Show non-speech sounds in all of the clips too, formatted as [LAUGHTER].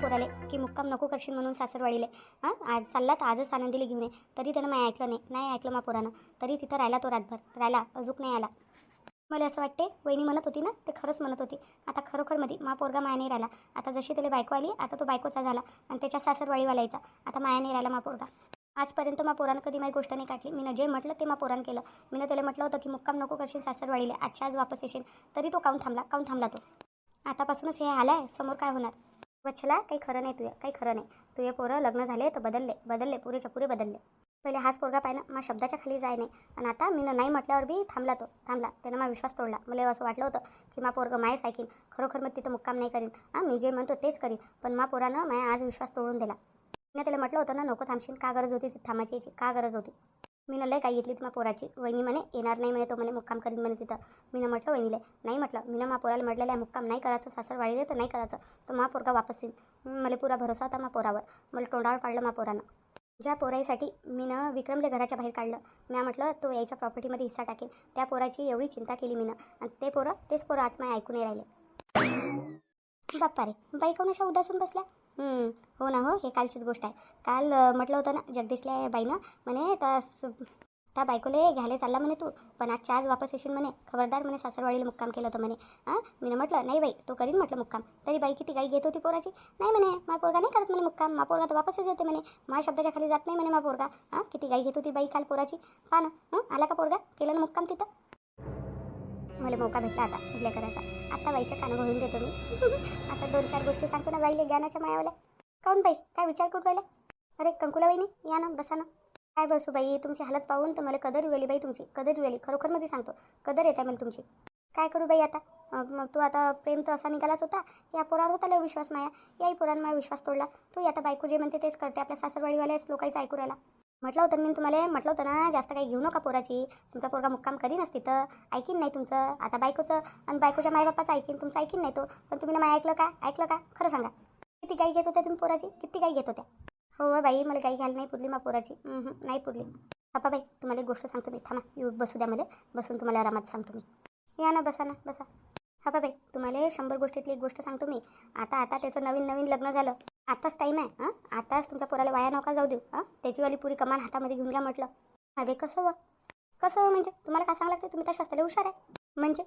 पोराले की मुक्काम नको करशील म्हणून सासरवाडीले. हां आज चालला तर आजच आनंदीला घेऊन ये. तरी त्यानं माय ऐकलं नाही. नाही ऐकलं मा पोरानं. तरी तिथं राहिला तो रातभर. राहिला अजूक नाही आला. मला असं वाटते वहिनी म्हणत होती ना ते खरंच म्हणत होती. आता खरोखरमध्ये मा पोरगा माया नाही राहिला. आता जशी त्याला बायको आली आता तो बायकोचा झाला आणि त्याच्या सासरवाडीवाला यायचा आता माया नाही राहिला मा पोरगा. आजपर्यंत मा पोरानं कधी माझी गोष्ट नाही काढली मी जे म्हटलं ते मा पोरानं केलं. मी त्याला म्हटलं होतं की मुक्काम नको करशील सासरवाडीला. आजच्या आज वापस येशील. तरी तो काऊन थांबला? काऊन थांबला तो? आतापासूनच हे आलं आहे समोर काय होणार? वच्छला काही खरं नाही तुझं काही खरं नाही. तुझे पोरं लग्न झाले तर बदलले बदलले पुरेच्या पुरे बदलले. पहिले हाच पोरगा पाहिला मा शब्दाच्या खाली जाय नाही. आणि आता मी नाही म्हटल्यावर बी थांबला तो थांबला. त्यानं मा विश्वास तोडला. मला असं वाटलं होतं की मा पोरगं मायच ऐकीन. खरोखर मग तिथं मुक्काम नाही करीन. हां मी जे म्हणतो तेच करीन. पण मा पोरानं माया आज विश्वास तोडून दिला. मी त्याला म्हटलं होतं ना नको थांबशील. का गरज होती? थांबायची याची. का गरज होती? मी लय काय घेतली ती मा पोराची? वहिनी म्हणे येणार नाही म्हणे तो म्हणे मुक्काम करीन म्हणे तिथं. मी म्हटलं वहिनीले. नाही म्हटलं. मी मा पोराला म्हटलेलं आहे मुक्काम नाही करायचं सासर वाढले तर नाही करायचं. तर मा पोरगा वापस येईल मला पुरा भरोसा होता मा पोरावर. मला तोंडावर पाडलं मा पोरानं. ज्या पोराईसाठी मी ना विक्रमले घराच्या बाहेर काढलं मी म्हटलं तो यायच्या प्रॉपर्टीमध्ये हिस्सा टाकेल त्या पोराची एवढी चिंता केली मी आणि ते पोरं तेच पोरं आज माझ्या ऐकून नाही राहिले. बाप्पा रे बाई कोण अशा उदासून बसल्या? हो ना हो हे कालचीच गोष्ट आहे. काल म्हटलं होतं ना जगदीशल्या बाईनं म्हणे त्या त्या बायकोले घ्यायला चालला म्हणे तू पण आजच्या आज वापस येशील म्हणे. खबरदार म्हणे सासरवाडीला मुक्काम केलं होतं म्हणे. हां मी म्हटलं नाही बाई तो करीन म्हटलं मुक्काम. तरी बाई किती गाई घेत होती पोराची? नाही म्हणे मा पोरगा नाही करत म्हणे मुक्काम. मा पोरगा तर वापसच येते म्हणे. मा शब्दाच्या खाली जात नाही म्हणे मा पोरगा. हां किती गाई घेत होती बाई काल पोराची? पहा ना आला का पोरगा? केलं ना मुक्काम तिथं? मला मौका भेटला आता उरल्या करायचा आता बाईच्या कानं भरून देतो मी. [LAUGHS] आता दोन चार गोष्टी सांगतो ना बाईले ज्ञानाच्या मायावाल्या. काऊन बाई? काय विचार करू राहिला अरे कंकुला बाईनी या ना बसा ना. काय बसू बाई तुमची हालत पाहून तर मला कदर उरली बाई तुमची. कदर उरली खरोखरमध्ये सांगतो. कदर येत आहे मला तुमची. काय करू बाई आता? मग तू आता प्रेम तर असा निघालाच होता. या पोरावर होता लय विश्वास माया. याही पोरांना माझा विश्वास तोडला. तू आता बायको जे म्हणते तेच करते. आपल्या सासरवाडीवाल्याच लोकांचं ऐकू राहिला. म्हटलं होतं मी तुम्हाला म्हटलं होतं ना जास्त काही घेऊ नका पोराची. तुमचा पोरगा मुक्काम करीनच तर ऐकीन नाही तुमचं. आता बायकोचं आणि बायकोच्या मायबापाचं ऐकीन तुमचं ऐकीन नाही तो. पण तुम्ही ना माय ऐकलं का? ऐकलं का? खरं सांगा. किती गाई घेत होत्या तुम्ही पोराची? किती गाई घेत होत्या? हो हो बाई मला गाई घ्यायला नाही पुरली मा पोराची. नाही पुरली. पप्पा बाई तुम्हाला एक गोष्ट सांगतो मी. थांबा येऊ बसू द्या मला. बसून तुम्हाला आरामात सांगतो मी. या ना बसा ना बसा. हा बाई तुम्हाला शंभर गोष्टीतली एक गोष्ट सांगतो मी. आता आता त्याचं नवीन नवीन लग्न झालं. आताच टाईम आहे हां? आताच तुमच्या पोराला वाया नका जाऊ देऊ हां? त्याचीवाली पुरी कमान हातामध्ये घेऊन घ्या म्हटलं. अरे कसं व? कसं म्हणजे? तुम्हाला काय सांगा लागते तुम्ही त्या शास्त्राला हुशार आहे. म्हणजे?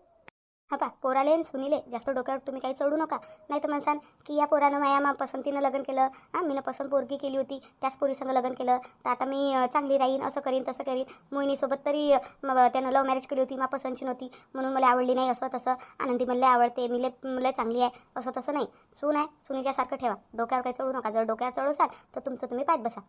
हा पा पोराले आणि सुनीले जास्त डोक्यावर तुम्ही काही चढू नका. नाही तर म्हणसान की या पोरानं माया मा पसंतीनं लग्न केलं हां मीनं पसंत पोरगी केली होती त्याच पोरीसंग लग्न केलं तर आता मी चांगली राहीन असं करीन तसं करीन. मोहिनीसोबत तरी त्यानं लव्ह मॅरेज केली होती मा पसंतची नव्हती. म्हणून मला आवडली नाही असं तसं. आनंदी मला आवडते मी लय चांगली आहे असं तसं नाही. सून आहे सुनीच्यासारखं ठेवा. डोक्यावर काही चढू नका. जर डोक्यावर चढवसाल तर तुमचं तुम्ही पायत बसा.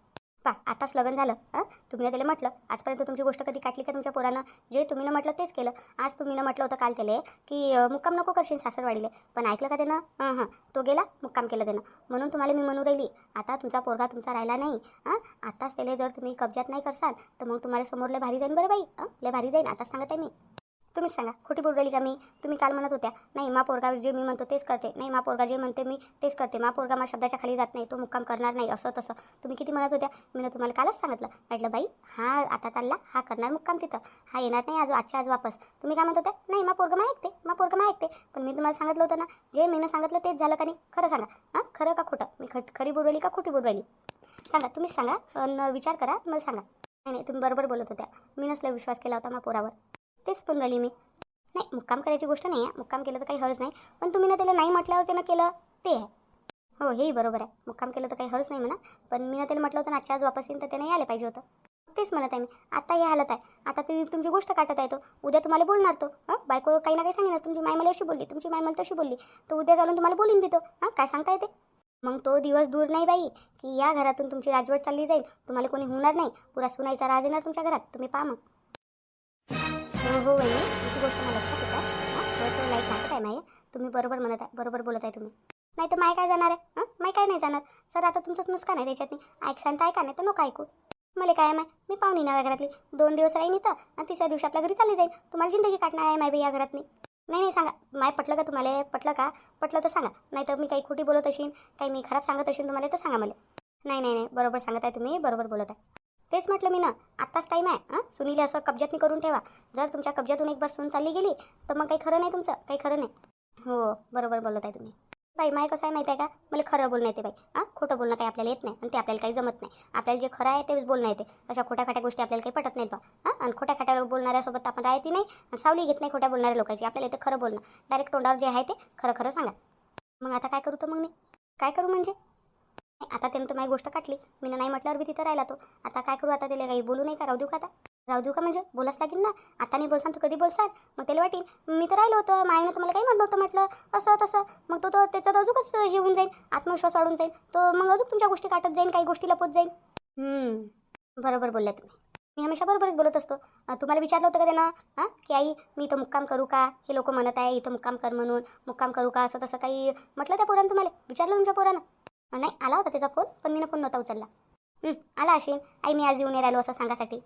पा आताच लग्न झालं हां तुम्ही त्याला म्हटलं आजपर्यंत तुमची गोष्ट कधी काटली का तुमच्या पोरानं? जे तुम्ही म्हटलं तेच केलं. आज तुम्ही म्हटलं होतं काल त्याला की मुक्काम नको करशील सासरवाडीले. पण ऐकलं का त्यानं? हां हां. तो गेला मुक्काम केलं त्यानं. म्हणून तुम्हाला मी म्हणू राहिली आता तुमचा पोरगा तुमचा राहिला नाही हां आताच त्याला जर तुम्ही कब्जात नाही करसाल तर मग तुम्हाला समोर लय भारी जाईन बरं बाई हां लय भारी जाईन आताच सांगत आहे मी. तुम्हीच सांगा खोटी बोल राहिली का मी? तुम्ही काल म्हणत होत्या नाही मा पोरगा जे मी म्हणतो तेच करते. नाही मा पोरगा जे म्हणते मी तेच करते. मा पोरगा मा शब्दाच्या खाली जात नाही तो मुक्काम करणार नाही असं तसं. तुम्ही किती म्हणत होत्या मी ना तुम्हाला कालच सांगितलं. म्हटलं बाई हा आता चालला हा करणार मुक्काम तिथं. हा येणार नाही आज आजच्या आज वापस. तुम्ही काय म्हणत होत्या नाही मा पोरगा मा ऐकते मा पोरगा मा ऐकते. पण मी तुम्हाला सांगितलं होतं ना जे मी सांगितलं तेच झालं का नाही? खरं सांगा हां? खरं का खोटं? मी खट खरी बोलवली का खोटी बोलवली सांगा तुम्हीच सांगा विचार करा मला सांगा. नाही नाही तुम्ही बरोबर बोलत होत्या. मी नसला विश्वास केला होता मा पोरावर. तेच पण राहिली मी. नाही मुक्काम करायची गोष्ट नाही आहे मुक्काम केलं तर काही हर्ज नाही. पण तुम्ही ना त्याला नाही म्हटल्यावर त्यानं केलं ते आहे. हो हेही बरोबर आहे. मुक्काम केलं तर काही हर्ज नाही म्हणा. पण मी ना त्याला म्हटलं होतं ना आजच्या आज वापस येईन तर त्याने यायला पाहिजे होतं. तेच म्हणत आहे मी. आता हे हालत आहे. आता तुम्ही तुमची गोष्ट काटत आहे तो. उद्या तुम्हाला बोलणार तो. हां? बायको काही ना काही सांगेनच. तुमची माय मला अशी बोलली तुमची माय मला तशी बोलली. तर उद्या चालून तुम्हाला बोलून देतो. हां? काय सांगता येते मग तो दिवस दूर नाही बाई. की या घरातून तुमची राजवट चालली जाईल. तुम्हाला कोणी होणार नाही. पुरा सुनाईचा राज येणार तुमच्या घरात. तुम्ही पहा मग. हो हो वहिनी तुमची गोष्ट मला लक्षात येत. आहे हां लाइट लागत आहे माय तुम्ही बरोबर म्हणत आहे बरोबर बोलत आहे तुम्ही. नाही तर माय काय जाणार आहे? हां माय काय नाही जाणार? सर आता तुमचंच नुसकान आहे त्याच्यातनी. ऐकसान तर ऐका नाही तर नको ऐकू. मला काय माय? मी पाहुणी नव्या घरातली. दोन दिवस राहीन इथं आणि तिसऱ्या दिवशी आपल्या घरी चालली जाईल तुम्हाला जिंदगी काटणार आहे माय बाई या घरातनी. नाही नाही सांगा. माय पटलं का तुम्हाला पटलं का? पटलं तर सांगा. नाही तर मी काही खोटी बोलत असेन काही मी खराब सांगत असेन तुम्हाला तर सांगा मला. नाही नाही नाही. बरोबर सांगत आहे तुम्ही बरोबर बोलत आहे. तेच म्हटलं मी ना आत्ताच टाईम आहे हां? सुनील असं कब्जातनी करून ठेवा. जर तुमच्या कब्जातून एक बार सून चालली गेली तर मग काही खरं नाही तुमचं काही खरं नाही. हो बरोबर बोलत आहे तुम्ही. बाई माय कसं आहे माहिती आहे का? मला खरं बोलणं येते बाई हां? खोटं बोलणं काही आपल्याला येत नाही आणि ते आपल्याला काही जमत नाही. आपल्याला जे खरं आहे तेच बोलणं येते. अशा खोट्या खाट्या गोष्टी आपल्याला काही पटत नाहीत बा हां? आणि खोट्या खाट्या बोलणाऱ्यासोबत आपण राहते नाही आणि सावली घेत नाही खोट्या बोलणाऱ्या लोकांची. आपल्याला येते खरं बोलणं. डायरेक्ट तोंडावर जे आहे ते खरं खरं सांगा. मग आता काय करू तर मग मी? काय करू म्हणजे? आता त्यानं तर माझी गोष्ट काटली. मी नाही म्हटल्यावर बी तिथं राहिला तो. आता काय करू आता त्याला काही बोलू नाही का? राहू देऊ का आता? राहू देऊ का म्हणजे? बोलाच लागेल ना. आता नाही बोलसान तू कधी बोलसान मग त्याला वाटेल. मी तर राहिलो होतं. मायनं तर मला काही म्हणलं होतं म्हटलं. असं तसं. मग तो तो त्याचा तर हे होऊन जाईल आत्मविश्वास वाढून जाईल तो मग अजून तुमच्या गोष्टी काटत जाईल काही गोष्टी लपत जाईल बरोबर बोलल्या तुम्ही. मी हमेशा बरोबरच बोलत असतो. तुम्हाला विचारलं होतं का त्यानं? हां? की आई मी इथं मुक्काम करू का? हे लोक म्हणत आहे इथं मुक्काम कर म्हणून. मुक्काम करू का? असं तसं काही म्हटलं त्या पोरानं तुम्हाला? विचारलं तुमच्या पोरानं? नाही आला होता त्याचा फोन पण मी फोन नव्हता उचलला. आला अशी. आई मी आज येऊन नाही राहिलो असं सांगासाठी.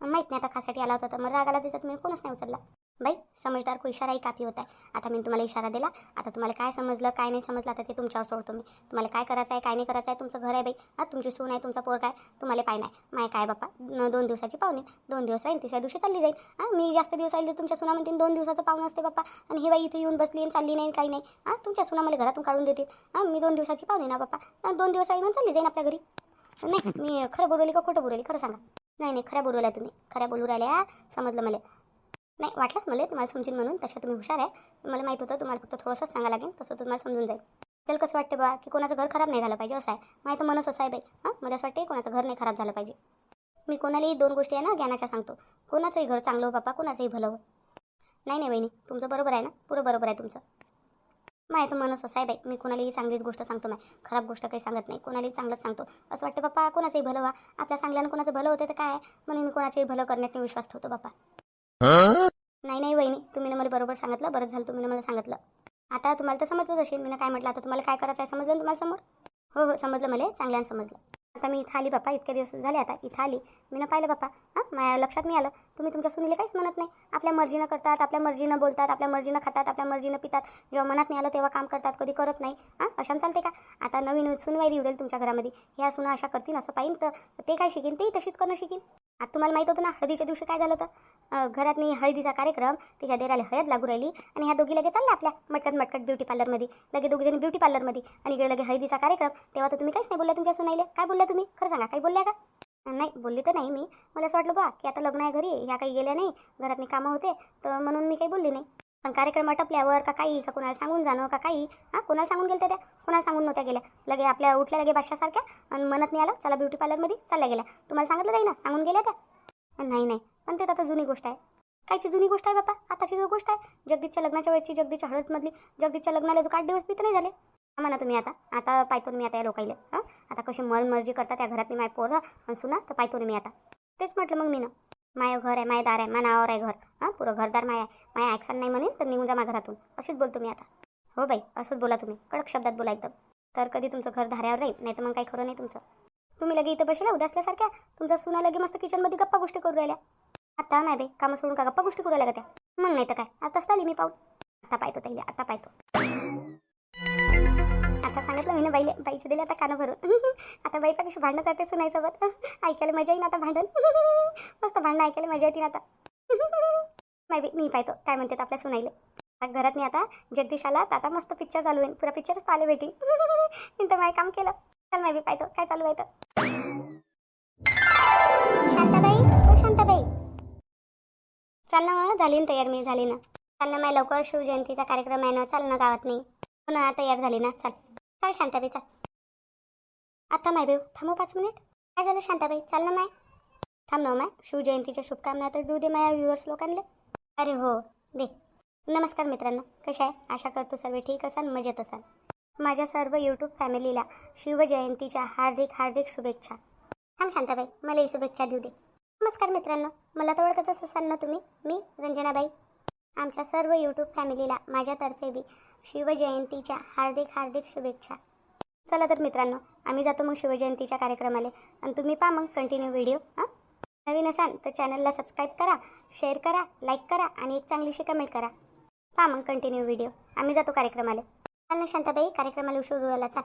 माहीत नाही आता खासाठी आला होता तर मग रागाला आला मी फोनच नाही उचलला. बाई समजदार को इशाराही काफी होता आहे. आता मी तुम्हाला इशारा दिला. आता तुम्हाला काय समजलं काय नाही समजलं आता ते तुमच्यावर सोडतो मी. तुम्हाला काय करायचं आहे काय नाही करायचं आहे तुमचं घर आहे बाई. हा तुमची सून आहे तुमचा पोर काय तुम्हाला पाय नाही. माय काय बाप्पा दोन दिवसाची पाहुणे. दोन दिवस राहील तिसऱ्या दिवशी चालली जाईल हां मी जास्त दिवस राहील तर तुमच्या सुना म्हणतील दोन दिवसाचं पाहुणं असते बाप्पा. आणि हे बाई इथे येऊन बसली आणि चालली नाही काही नाही. हां तुमच्या सुना मला घरातून काढून देतील. हां मी दोन दिवसाची पाहुणे ना बाप्पा. दोन दिवस राहील म्हणून चालली जाईन आपल्या घरी. नाही मी खरं बोलवली का खोटं बोलवली? खरं सांगा. नाही नाही खऱ्या बोलवल्या तुम्ही. खऱ्या बोलू राहिल्या समजलं मला. नाही वाटलंच मला तुम्हाला समजून म्हणून तशा तुम्ही हुशार आहे. मला माहीत होतं तुम्हाला फक्त थोडंसंच सांगा लागेल तसं तुम्हाला समजून जाईल. आपल्याला कसं वाटते बा की कोणाचं घर खराब नाही झालं पाहिजे असं आहे. माझं मनच असं आहे बाई. हां मला असं वाटते कोणाचं घर नाही खराब झालं पाहिजे. मी कोणालाही दोन गोष्टी आहे ना ज्ञानाच्या सांगतो. कोणाचंही घर चांगलं हो बापा कोणाचंही भलं हो. नाही नाही बहिणी तुमचं बरोबर आहे ना? पुरं बरोबर आहे तुमचं. माहिती मनच असं आहे बाई. मी कोणालाही चांगलीच गोष्ट सांगतो माय. खराब गोष्ट काही सांगत नाही. कोणालाही चांगलंच सांगतो. असं वाटतं बाप्पा कोणाचंही भलं व्हा. आपल्या चांगल्यानं कोणाचं भलं होतं तर काय म्हणून मी कोणाचंही भलं करण्यात मी विश्वास ठेवतो बाप्पा. नाही नाही वहिनी तुम्ही ना मला बरोबर सांगितलं बरं झालं तुम्ही ना मला सांगितलं. आता तुम्हाला तर समजलंच असेल मी काय म्हटलं आता तुम्हाला काय करायचं आहे समजलं तुम्हाला समोर? हो हो समजलं मला चांगल्यानं समजलं. आता मी इथं आली बाप्पा इतके दिवस झाले आता इथं आली. मी ना पाहिलं बाप्पा हां माझ्या लक्षात नाही आलं. तुम्ही तुमच्या सुनीला काहीच म्हणत नाही. आपल्या मर्जीनं करतात आपल्या मर्जीनं बोलतात आपल्या मर्जीनं खातात आपल्या मर्जीनं पितात. जेव्हा मनात नाही आलं तेव्हा काम करतात कधी करत नाही. हां अशानं चालते का? आता नवीन सुनवाई उडेल तुमच्या घरामध्ये. ह्या सुना अशा करतील असं पाहिजे तर ते काय शिकेन? तेही तशीच करणं शिकेन. आता तुम्हाला माहीत होतं ना हळदीच्या दिवशी काय झालं तर घरात नाही हळदीचा कार्यक्रम तिच्या देराला हळद लागू राहिली आणि ह्या दोघी लगे चालल्या आपल्या मटकत मटकत ब्युटी पार्लरमध्ये लगे दोघी जणी ब्युटी पार्लरमध्ये आणि इकडे लगे हळदीचा कार्यक्रम. तेव्हा तर तुम्ही काहीच नाही बोलल्या तुमच्या सुनाईले. काय बोलल्या तुम्ही? खरं सांगा काही बोलल्या का? नाही बोलली तर नाही मी. मला असं वाटलं बा की आता लग्न आहे घरी ह्या काही गेल्या नाही घरातनी कामं होते तर म्हणून मी काही बोलली नाही. पण कार्यक्रम आटपल्यावर का काही का कोणाला सांगून जाणं का काही हां? कोणाला सांगून गेल्या त्या? कोणाला सांगून नव्हत्या गेल्या. लगे आपल्या उठल्या लगे बादशासारख्या आणि म्हणत नाही आलं चला ब्युटी पार्लरमध्ये चालल्या गेल्या. तुम्हाला सांगितलं नाही ना सांगून गेल्या त्या? नाही नाही. पण ते तर आता जुनी गोष्ट आहे. कायची जुनी गोष्ट आहे बापा. आताची जो गोष्ट आहे जगदीशच्या लग्नाच्या वेळची जगदीशच्या हळदमधली जगदीशच्या लग्नाला जो आठ दिवस बी तर नाही झाले. म्हणा तुम्ही आता. आता पाहतो मी आता या लोकाईले. हां आता कशी मनमर्जी करतात त्या घरातली माय पोरं आणि सुना तर पाहतो ना मी आता. तेच म्हटलं मग मी ना. माय घर आहे माय दार आहे नावावर आहे घर. हां पुरं घरदार माय आहे. माय ॲक्सन नाही म्हणेन तर निघून जा माझ्या घरातून. अशीच बोलतो मी आता. हो बाई असंच बोला तुम्ही. कडक शब्दात बोला एकदम. तर कधी तुमचं घर धाऱ्यावर राहील नाही तर मग काही खरं नाही तुमचं. तुम्ही लगे इथं बसल्या उदासल्यासारख्या? तुमचा सुना लगे मस्त किचनमध्ये गप्पा गोष्टी करू राहिल्या. आता नाही बे कामं सोडून का गप्पा गोष्टी करू राहिल्या का त्या? मग नाही तर काय? आताच आली मी पाहून. आता पाहतो ताईले आता पाहतो. आता सांगितलं मी ना बाईले बाईचे दिले आता कानं भरून. [LAUGHS] आता बाई कशी भांडणं करते सुनाईसोबत. [LAUGHS] ऐकायला मजा येईन आता भांडण. [LAUGHS] मस्त भांडणं ऐकायला मजा येतील आता. नाही मी पाहतो. काय म्हणतात आपल्या सुनाईले? घरात नाही आता जगदीश आला तर आता मस्त पिक्चर चालू आहे पुरा पिक्चरच पाहिले भेटीन. मी तर माय काम केलं. चल मी पाहतो काय चालू आहे तर शांताबाई ओ शांताबाई. चाल ना मग झाली ना तयार मी झाली ना. चाल ना माझ्या लवकर शिवजयंतीचा कार्यक्रम आहे ना चाल ना गावात नाही हो ना तयार झाली ना चाल. काय शांताबाई चाल. आता माय बेऊ थांबू पाच मिनिट. काय झालं शांताबाई? चाल ना माय. थांब ना हो माय. शिवजयंतीच्या शुभकामना तर देऊ दे माझ्या व्ह्युअर्स लोकांना अरे हो दे. नमस्कार मित्रांनो. कशा आहे? आशा करतो सर्व ठीक असाल मजेत असाल. माझ्या सर्व यूट्यूब फॅमिलीला शिवजयंतीच्या हार्दिक हार्दिक शुभेच्छा. थांब शांताबाई मलाही शुभेच्छा देऊ दे. नमस्कार मित्रांनो मला तर ओळखतच असाल ना तुम्ही? मी रंजनाबाई. आमच्या सर्व यूट्यूब फॅमिलीला माझ्यातर्फे बी शिवजयंतीच्या हार्दिक हार्दिक शुभेच्छा. चला तर मित्रांनो आम्ही जातो मग शिवजयंतीच्या कार्यक्रमाला. आणि तुम्ही पहा मग कंटिन्यू व्हिडिओ हां? नवीन असाल तर चॅनलला सबस्क्राईब करा शेअर करा लाईक करा आणि एक चांगलीशी कमेंट करा. पहा मग कंटिन्यू व्हिडिओ आम्ही जातो कार्यक्रमाला. चाल ना शांताबाई कार्यक्रमाला उशीर व्हायला चाल.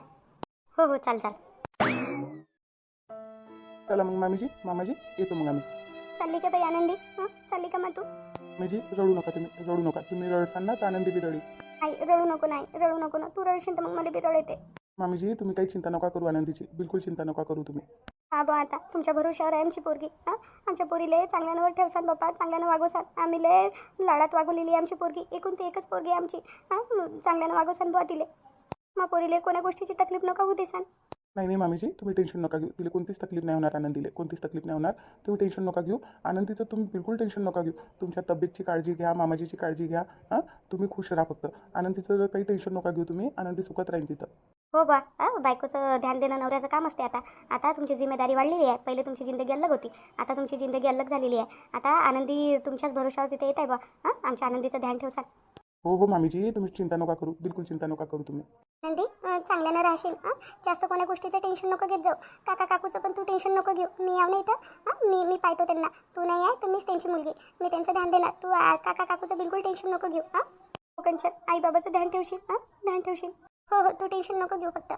हो हो चाल चाल. चला मग मामीजी मामाजी येतो मग आम्ही. चालली का बाई आनंदी? हं? चालली का मग तू? मामीजी रडू नका तुम्ही रडू नका. तुम्ही रडसान ना तर आनंदी बी रडी आई रडू नको नाही रडू नको ना. तू रडशील तर मग मला बी रड येते. मामीजी तुम्ही काही चिंता नका करू आनंदीची. बिलकुल चिंता नका करू तुम्ही. हा बा आता तुमच्या भरोशावर आहे आमची पोरगी. हां? आमच्या पोरीले चांगल्यानं वर ठेवसान बाप्पा चांगल्यानं वागवसान आम्ही लय लाडात वागवलेली आमची पोरगी. एकूण ती एकच पोरगी आमची. हां? चांगल्यानं वागवसान बुवा तिले. मग पोरीले कोण्या गोष्टीची तकलीफ नका होऊ देसान नाही नाही मामीजी तुम्ही टेन्शन नका घेऊ. तिला कोणतीच तकलीफ नाही होणार आनंदीले. कोणतीच तकलीफ नाही होणार. तुम्ही टेन्शन नका घेऊ. आनंदीचं तुम्ही बिलकुल टेन्शन नका घेऊ. तुमच्या तब्येतची काळजी घ्या मामाजीची काळजी घ्या. हां? तुम्ही खुश राहा फक्त. आनंदीचं जर काही टेन्शन नका घेऊ तुम्ही आनंदी सुखात राहील तिथं. हो बा. बायकोचं ध्यान देणं नवऱ्याचं काम असते आता. आता तुमची जिम्मेदारी वाढलेली आहे. पहिले तुमची जिंदगी अलग होती. आता तुमची जिंदगी अलग झालेली आहे. आता आनंदी तुमच्याच भरोशावर तिथे येत आहे बा. हां आमच्या आनंदीचं ध्यान ठेवसान हो हो मामीजी. तुम्ही चिंता नका करू. बिलकुल चिंता नका करू तुम्ही. नंदी चांगल्यानं राहशील. जास्त कोण्या गोष्टीचं टेन्शन नको घेत जाऊ. काका काकूचं पण तू टेन्शन नको घेऊ. मी याव नाही तर? मी मी पाहतो त्यांना. तू नाही आहे तर मीच त्यांची मुलगी. मी त्यांचं ध्यान देणार. तू काका काकूचं बिलकुल टेन्शन नको घेऊ. हां? हो कंचन आई बाबाचं ध्यान ठेवशील? हां? ध्यान ठेवशील? हो हो तू टेन्शन नको घेऊ फक्त.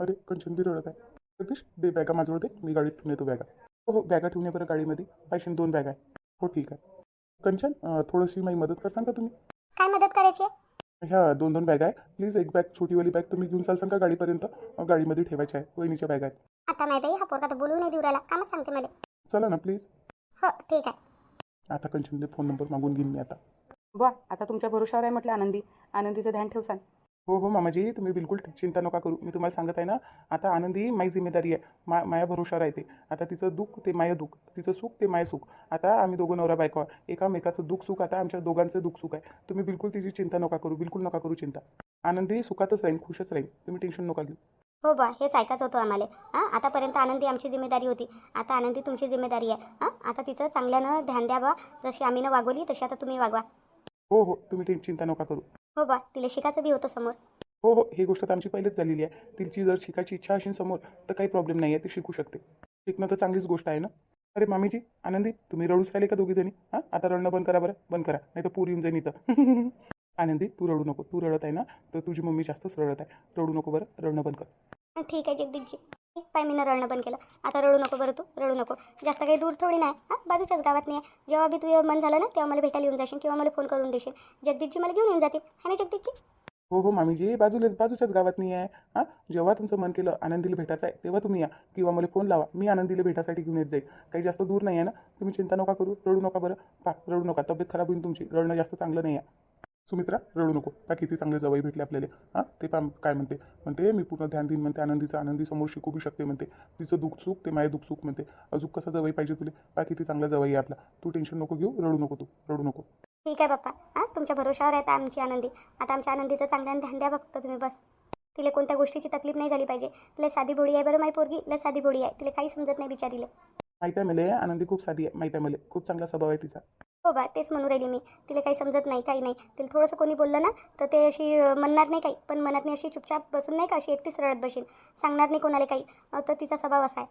अरे कंचन बी रडत आहे. जगदीश दे बॅगा माझ्यावर दे मी गाडीत ठेवून येतो बॅगा. हो हो बॅगा ठेवून ये बरं गाडीमध्ये. पाहिजे दोन बॅग आहे. हो ठीक आहे. कंचन अं, थोडीशी माझी मदत करसान का तुम्ही. काय मदत करायची आहे? ह्या दोन दोन बॅग आहे. प्लीज एक बॅग छोटीवाली बॅग तुम्ही घेऊन चालसान का गाडीपर्यंत. अं, गाडीमध्ये ठेवायची आहे वहिनीच्या बॅग आहेत. आता माहिती आहे हा पोरगा तर बोलू नाही देऊ राहिला. कामच सांगते मला. चला ना प्लीज. हो ठीक आहे. आता कंचनने फोन नंबर मागून घेईन मी आता. वा आता तुमच्या भरोशावर आहे म्हटलं आनंदी. आनंदीचं ध्यान ठेवसान हो हो मामाजी तुम्ही बिलकुल चिंता नका करू. मी तुम्हाला सांगत आहे ना आता आनंदी माझी जिम्मेदारी आहे. मा माया भरोशावर आहे ते आता तिचं दुःख ते माया दुःख तिचं सुख ते माय सुख. आता आम्ही दोघं नवरा बायको. एकामेकाचं दुःख सुख आता आमच्या दोघांचं दुःख सुख आहे. तुम्ही बिलकुल तिची चिंता नका करू बिलकुल नका करू चिंता. आनंदी सुखातच राहील खुशच राहील तुम्ही टेन्शन नका घेऊ. हो बा हेच ऐकायचं होतं आम्हाला. हां आतापर्यंत आनंदी आमची जिम्मेदारी होती. आता आनंदी तुमची जिम्मेदारी आहे. हां आता तिचं चांगल्यानं ध्यान द्या बा जशी आम्हीनं वागवली तशी आता तुम्ही वागवा. हो हो तुम्ही चिंता नका करू. हो बा तिला शिकायचं बी होतं समोर. हो हो ही गोष्ट तर आमची पहिलेच झालेली आहे. तिची जर शिकायची इच्छा असेल समोर तर काही प्रॉब्लेम नाही आहे ती शिकू शकते. शिकणं तर चांगलीच गोष्ट आहे ना? अरे मामीजी आनंदी तुम्ही रडूच राहिले का दोघी जणी हां आता रडणं बंद करा बरं बंद करा नाही तर पूर येऊन जाईन इथं. [LAUGHS] आनंदी तू रडू नको तू रडत आहे ना? तर तुझी मम्मी जास्तच रडत आहे. रडू नको बरं रडणं बंद कर. ठीक आहे जगदीशजी. ठीक पाय मी रडणं बंद केलं. आता रडू नको बरं तू रडू नको. जास्त काही दूर थोडी नाही हां? बाजूच्याच गावात नाही. आहे जेव्हा बी तुझं मन झालं ना तेव्हा मला भेटायला येऊन जाशील किंवा मला फोन करून देशील. जगदीशजी मला घेऊन येऊन जातील. है ना जगदीशजी? हो हो मामीजी बाजूला बाजूच्याच गावात नाही आहे. हां? जेव्हा तुमचं मन केलं आनंदीला भेटायचं आहे तेव्हा तुम्ही या. किंवा मला फोन लावा. मी आनंदीला भेटासाठी घेऊन येत जाईल. काही जास्त दूर नाही आहे ना? तुम्ही चिंता नका करू रडू नका बरं. पा रडू नका. तब्येत खराब होईल तुमची. रडणं जास्त चांगलं नाही आहे. सुमित्रा रडू नको. पा किती चांगले जवळ भेटले आपल्याला? हां? ते पण काय म्हणते? म्हणते मी पूर्ण ध्यान देईन म्हणते आनंदीचं आनंदी समोर शिकू बी शकते म्हणते. तिचं दुःख सुख ते माझे दुःख सुख म्हणते. अजून कसं जवळ पाहिजे तुला? पा किती चांगला जवळ आहे आपला. तू टेन्शन नको घेऊ रडू नको तू. रडू नको. ठीक आहे बाप्पा हां? तुमच्या भरोशावर आहे आता आमची आनंदी. आता आमच्या आनंदीचं चांगल्यानं ध्यान द्या बघतो तुम्ही बस. तिला कोणत्या गोष्टीची तकलीफ नाही झाली पाहिजे. तिला साधी बोडी आहे बरं माही पोरगी? तिला साधी बोडी आहे. तिला काही समजत नाही बिचारीले. माहिती आहे मला आनंदी खूप साधी आहे माहिती आहे मला. खूप चांगला स्वभाव आहे तिचा. हो बा तेच म्हणून राहिली मी. तिला काही समजत नाही काही नाही. तिला थोडंसं कोणी बोललं ना तर ते अशी म्हणणार नाही काही. पण मनात नाही अशी चुपचाप बसून नाही का अशी एकटीच रडत बसेल सांगणार नाही कोणाला काही. अं, तर तिचा स्वभाव असा आहे.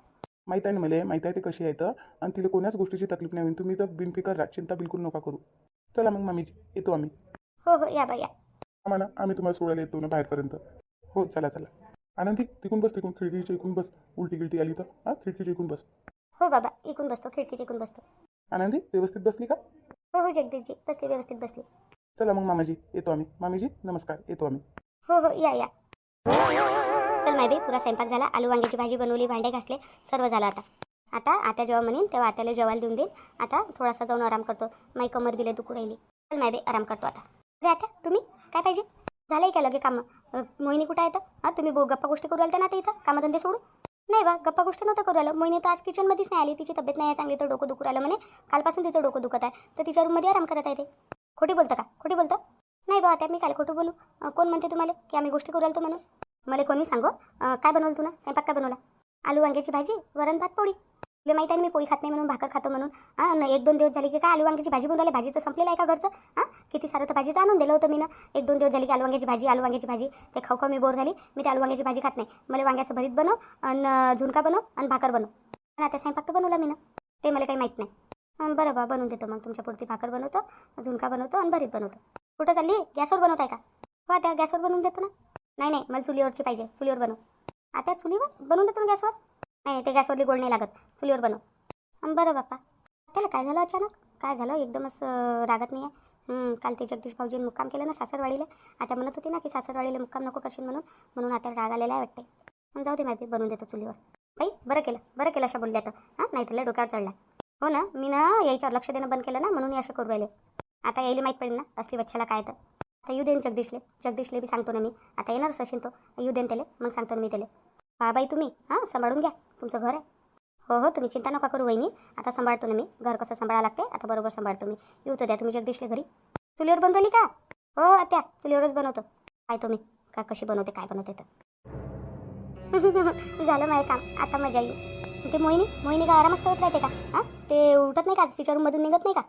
माहीत आहे ना मला माहीत आहे ते कशी आहे तर. आणि तिला कोणाच गोष्टीची तकलीफ नाही होईल तुम्ही तर बिनफिकर राहा. चिंता बिलकुल नका करू. चला मग मामीजी येतो आम्ही. हो हो या बा या. आम्हाला आम्ही तुम्हाला सोडायला येतो ना बाहेरपर्यंत. हो चला चला. आनंदी तिकून बस तिकून खिडकीच्या इकून बस. उलटी गिलटी आली तर. हां खिडकीच्या इकून बस. हो बाबा इकून बसतो खिडकीच्या इकून बसतो. आनंदी व्यवस्थित बसली का? हो हो जगदीशजी बसली व्यवस्थित बसली. चला मग मामाजी येतो आम्ही. मामीजी नमस्कार येतो आम्ही. हो हो या या. चल माहिती पुरा स्वयंपाक झाला आलू वांग्याची भाजी बनवली भांडे घासले सर्व झालं आता. आता आता जेव्हा म्हणेन तेव्हा आत्याला जेवायला देऊन देईन. आता थोडासा जाऊन आराम करतो. माई कमर दिले दुखू राहिली. चल माहिती आराम करतो आता. अरे आता तुम्ही? काय पाहिजे? झालंय का लगे कामं? मोहिनी कुठं आहे तर हां तुम्ही गप्पा गोष्टी करू राहिल्या ना आता इथं? कामधंदे सोडून? नाही बा गप्पा गोष्ट नव्हतं करू आलं महिने तर आज किचनमध्येच नाही आली. तिची तब्येत नाही आहे चांगली तर डोकं दुखू राहिलं म्हणे. कालपासून तिचं डोकं दुखत आहे. तर तिच्या रूममध्ये आराम करत आहे ते खोटी बोलतं का? खोटी बोलतं? नाही बा आता मी काय खोटं बोलू. कोण म्हणते तुम्हाला की आम्ही गोष्टी करू आलो म्हणून? मला कोणी सांगो? काय बनवलं तुला? स्वयंपाक काय बनवला? आलू वांग्याची भाजी वरण भात पोळी? तुला माहिती आहे मी पोळी खात नाही म्हणून भाकर खातो म्हणून. हां एक दोन दिवस झाले की काय आलू वांग्याची भाजी बनवली भाजीचं संपलेलं आहे का घरचं? हां किती सारं तर भाजीचं आणून दिलं होतं मी ना. एक दोन दिवस झाले की आलू वांग्याची भाजी आलू वांग्याची भाजी. ते खाऊ खाऊ मी बोर झाली. मी ते आलू वांग्याची भाजी खात नाही. मला वांग्याचं भरीत बनव आणि झुणका बनव आणि भाकर बनव. आणि आता स्वयंपाक बनवला मी ना. ते मला काही माहीत नाही. बरं बा बनवून देतो मग. तुमच्या पुरती भाकर बनवतो झुणका बनवतो आणि भरीत बनवतो. कुठं चालली? गॅसवर बनवत आहे का? हो त्या गॅसवर बनवून देतो ना. नाही नाही मला चुलीवरची पाहिजे. चुलीवर बनव. आता चुलीवर? बनवून देतो ना गॅसवर? नाही ते गॅसवरली गोड नाही लागत. चुलीवर बनव. बरं बाप्पा. त्याला काय झालं अचानक? काय झालं? एकदमच रागत नाही आहे काल ते जगदीश भाऊजीने मुक्काम केलं ना सासरवाडीला. आता म्हणत होती ना की सासरवाडीला मुक्काम नको करशील म्हणून. म्हणून आता राग आलेला आहे वाटते मग जाऊ दे माहिती बनवून देतो चुलीवर. बाई बरं केलं बरं केलं अशा बोलल्या तर हां नाही त्याला डोक्यावर चढला हो ना मी ना याच्यावर लक्ष देणं बंद केलं ना म्हणून असं करू राहिले. आता यायला माहीत पडेल ना असली वच्छला काय तर. आता येऊ देन जगदीशले. जगदीशले बी सांगतो ना मी. आता येणार असेल तो. येऊ देन त्याला. मग सांगतो ना मी त्याला. बाबाई तुम्ही. हां सांभाळून घ्या. तुमचं घर आहे? हो हो तुम्ही चिंता नका करू वहिनी. आता सांभाळतो ना मी. घर कसं सांभाळा लागते आता बरोबर सांभाळतो मी. येऊ तर द्या तुम्ही जगदीशले घरी. चुलीवर बनवली का? हो आत्या चुलीवरच बनवतो. काय तुम्ही का कशी बनवते काय बनवते तर. [LAUGHS] झालं माझं काम आता मजा येईल. ते मोहिनी मोहिनी का आरामच करत राहते का? हां? ते उठत नाही का? तिच्या रूममधून निघत नाही का?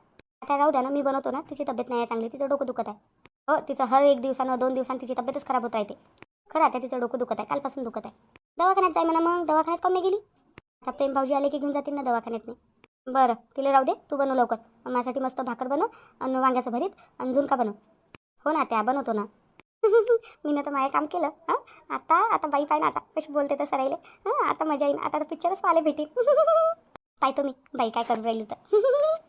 आता राहू द्या ना मी बनवतो ना. तिची तब्येत नाही आहे चांगली तिचं डोकं दुखत आहे. हो तिचं हर एक दिवसानं दोन दिवसांनी तिची तब्येतच खराब होत आहे ते खरं आता तिचं डोकं दुखत आहे कालपासून दुखत आहे. दवाखान्यात जाय म्हणा मग. दवाखान्यात कमी नाही गेली? आता प्रेम भाऊजी आले की घेऊन जातील ना दवाखान्यात मी. बरं तिला राहू दे. तू बनव लवकर. माझ्यासाठी मस्त भाकर बनव आणि वांग्याचं भरीत आणि झुणका बनव. हो ना त्या बनवतो ना. [LAUGHS] मी ना तर माझं काम केलं. हां? आता आता बाई पाय ना आता कशी बोलते तर सरायले हां? आता मजा येईल आता तर पिक्चरच पाहिले भेटेल पाहतो मी. बाई काय करून राहिली तर. [LAUGHS]